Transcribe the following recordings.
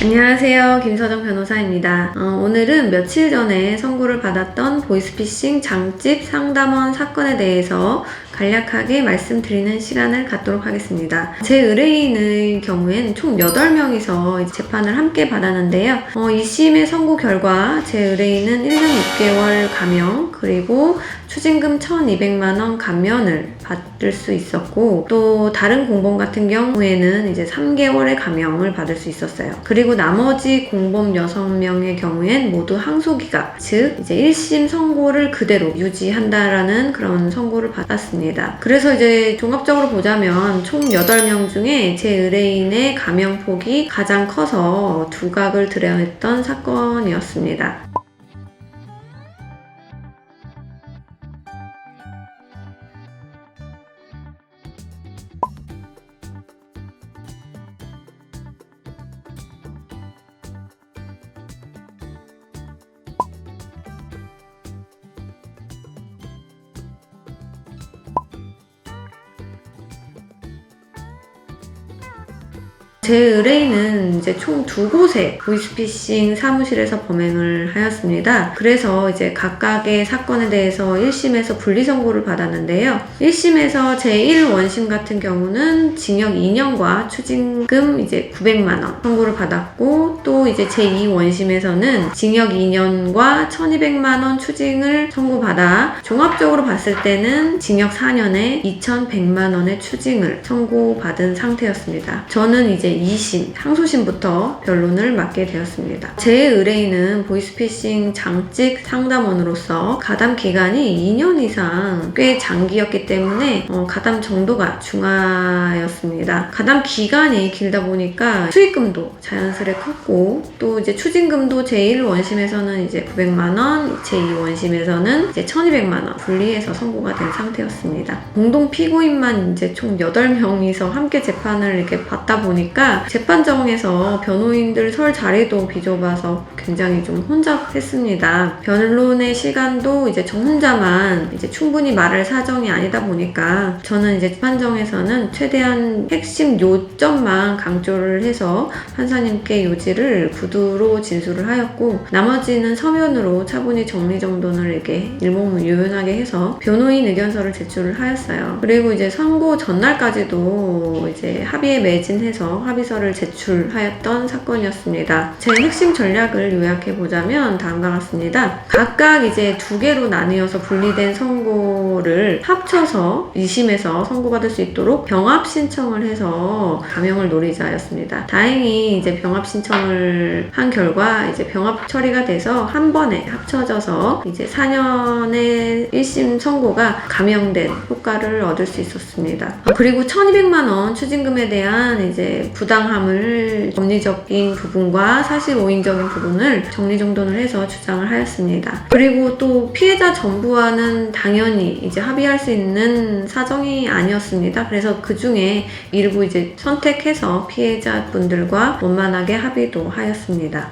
안녕하세요. 김서정 변호사입니다. 어, 오늘은 며칠 전에 선고를 받았던 보이스피싱 장집 상담원 사건에 대해서 간략하게 말씀드리는 시간을 갖도록 하겠습니다. 제 의뢰인의 경우엔 총 8명이서 재판을 함께 받았는데요. 어, 2심의 선고 결과 제 의뢰인은 1년 6개월 감형 그리고 추징금 1,200만원 감면을 받을 수 있었고 또 다른 공범 같은 경우에는 이제 3개월의 감형을 받을 수 있었어요. 그리고 나머지 공범 6명의 경우엔 모두 항소기각 즉 이제 1심 선고를 그대로 유지한다라는 그런 선고를 받았습니다. 그래서 이제 종합적으로 보자면 총 8명 중에 제 의뢰인의 감형폭이 가장 커서 두각을 드러냈던 사건이었습니다. 제 의뢰인은 이제 총 두 곳의 보이스피싱 사무실에서 범행을 하였습니다. 그래서 이제 각 각의 사건에 대해서 1심에서 분리 선고를 받았는데요. 1심에서 제1원심 같은 경우는 징역 2년과 추징금 이제 900만 원 선고를 받았고 또 이제 제2원심에서는 징역 2년과 1200만 원 추징을 선고받아 종합적으로 봤을 때는 징역 4년에 2100만 원의 추징을 선고받은 상태였습니다. 저는 이제 2심, 항소심부터 변론을 맡게 되었습니다. 제 의뢰인은 보이스피싱 장직 상담원으로 서 가담 기간이 2년 이상 꽤 장기였기 때문에 어, 가담 정도가 중하였습니다. 가담 기간이 길다 보니까 수익금도 자연스레 컸고 또 이제 추징금도 제1 원심에서는 이제 900만 원, 제2 원심에서는 이제 1200만 원 분리해서 선고가 된 상태였습니다. 공동 피고인만 이제 총 8명이서 함께 재판을 이렇게 받다 보니까 재판정에서 변호인들 설 자리도 비좁아서 굉장히 좀 혼잡했습니다. 변론의 시간도 이제 저 혼자만 이제 충분히 말할 사정이 아니다 보니까 저는 이제 재판정에서는 최대한 핵심 요점만 강조를 해서 판사님께 요지를 구두로 진술을 하였고 나머지는 서면으로 차분히 정리정돈을 이렇게 일목요연하게 해서 변호인 의견서를 제출을 하였어요. 그리고 이제 선고 전날까지도 이제 합의에 매진해서 합의서를 제출하였던 사건이었습니다. 제 핵심 전략을 요약해 보자면 다음과 같습니다. 각각 이제 두 개로 나뉘어서 분리된 선고를 합쳐서 2심에서 선고받을 수 있도록 병합 신청을 해서 감형을 노리자였습니다. 다행히 이제 병합 신청을 한 결과 이제 병합 처리가 돼서 한 번에 합쳐져서 이제 4년의 1심 선고가 감형된 효과를 얻을 수 있었습니다. 그리고 1200만 원 추징금에 대한 이제 부당함을 법리적인 부분과 사실 오인적인 부분을 정리정돈을 해서 주장을 하였습니다. 그리고 또 피해자 전부와는 당연히 이제 합의할 수 있는 사정이 아니었습니다. 그래서 그 중에 일부 이제 선택해서 피해자분들과 원만하게 합의도 하였습니다.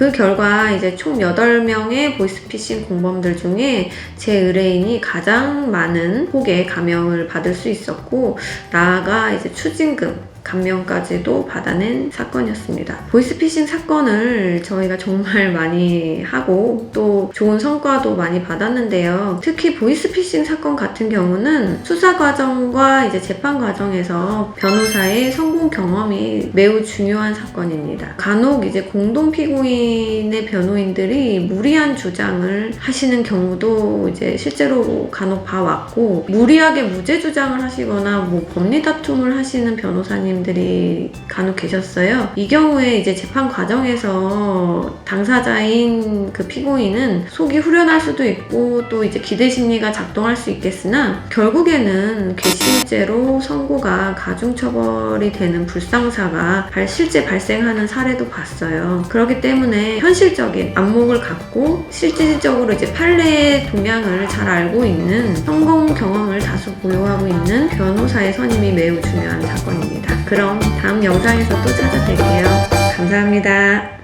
그 결과 이제 총 8명의 보이스피싱 공범들 중에 제 의뢰인이 가장 많은 폭의 감형을 받을 수 있었고, 나아가 이제 추징금, 감면까지도 받아낸 사건이었습니다. 보이스피싱 사건을 저희가 정말 많이 하고 또 좋은 성과도 많이 받았는데요. 특히 보이스피싱 사건 같은 경우는 수사 과정과 이제 재판 과정에서 변호사의 성공 경험이 매우 중요한 사건입니다. 간혹 이제 공동 피고인의 변호인들이 무리한 주장을 하시는 경우도 이제 실제로 간혹 봐왔고 무리하게 무죄 주장을 하시거나 뭐 법리 다툼을 하시는 변호사님 들이 간혹 계셨어요. 이 경우에 이제 재판 과정에서 당사자인 그 피고인은 속이 후련할 수도 있고 또 이제 기대 심리가 작동할 수 있겠으나 결국에는 괘씸죄로 선고가 가중처벌이 되는 불상사가 발- 실제 발생하는 사례도 봤어요. 그렇기 때문에 현실적인 안목을 갖고 실질적으로 이제 판례의 동향을 잘 알고 있는 성공 경험을 다수 보유하고 있는 변호사의 선임이 매우 중요한 사건입니다. 그럼 다음 영상에서 또 찾아뵐게요. 감사합니다.